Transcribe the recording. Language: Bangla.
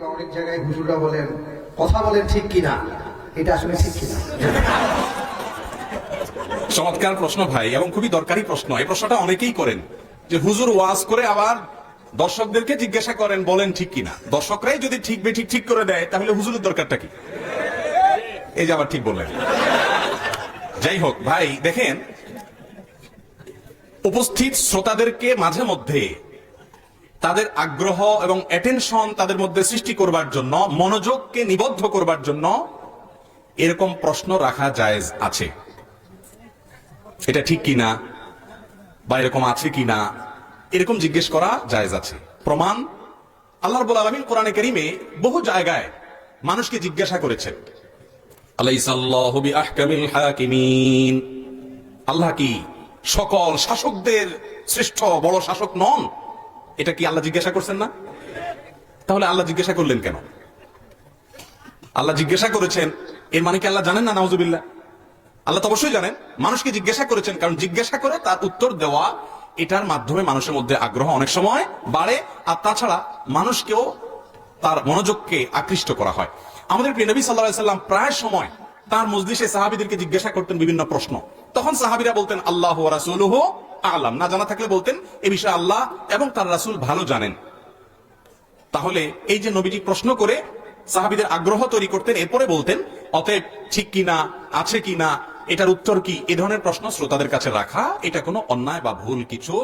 বা অনেক জায়গায় বলেন, কথা বলেন ঠিক কিনা? এটা আসলে ঠিক কিনা? চমৎকার প্রশ্ন ভাই, এবং খুবই দরকারি প্রশ্ন। এই প্রশ্নটা অনেকেই করেন, যে হুজুর ওয়াজ করে আবার দর্শকদেরকে জিজ্ঞাসা করেন, বলেন ঠিক কিনা? দর্শকরাই যদি ঠিক বেঠিক ঠিক করে দেয়, তাহলে হুজুরের দরকারটা কি? এই যে আবার ঠিক বললেন। যাই হোক ভাই, দেখেন, উপস্থিত শ্রোতাদেরকে মাঝে মধ্যে তাদের আগ্রহ এবং অ্যাটেনশন তাদের মধ্যে সৃষ্টি করবার জন্য, মনোযোগকে নিবদ্ধ করবার জন্য এরকম প্রশ্ন রাখা জায়েজ আছে। এটা ঠিক কিনা বা এরকম আছে কিনা, এরকম জিজ্ঞেস করা জায়েজ আছে। প্রমাণ, আল্লাহ রবুল আলমিন কোরআনে করিমে বহু জায়গায় মানুষকে জিজ্ঞাসা করেছেন। আল্লাহ কি সকল শাসকদের শ্রেষ্ঠ বড় শাসক নন? এটা কি আল্লাহ জিজ্ঞাসা করছেন না? তাহলে আল্লাহ জিজ্ঞাসা করলেন কেন? আল্লাহ জিজ্ঞাসা করেছেন, এর মানে কি আল্লাহ জানেন না? নাউজুবিল্লাহ। আল্লাহ তো অবশ্যই জানেন। মানুষকে জিজ্ঞাসা করেছেন, কারণ জিজ্ঞাসা করে তার উত্তর দেওয়া, এটার মাধ্যমে মানুষের মধ্যে আগ্রহ অনেক সময় বাড়ে, আর তাছাড়া মানুষকেও তার মনোযোগকে আকৃষ্ট করা হয়। আমাদের প্রিয় নবী সাল্লাহ সাল্লাম প্রায় সময় তার মজলিসে সাহাবিদেরকে জিজ্ঞাসা করতেন বিভিন্ন প্রশ্ন। তখন সাহাবিরা বলতেন, আল্লাহ রাসুলহ আলাম। না জানা থাকলে বলতেন, এ বিষয়ে আল্লাহ এবং তার রাসুল ভালো জানেন। তাহলে এই যে নবীজি প্রশ্ন করে সাহাবিদের আগ্রহ তৈরি করতেন, এরপরে বলতেন, অতএব ঠিক কিনা আছে কিনা এটার উত্তর কি? এ ধরনের প্রশ্ন শ্রোতাদের কাছে রাখা, এটা কোনো অন্যায় বা ভুল কিছু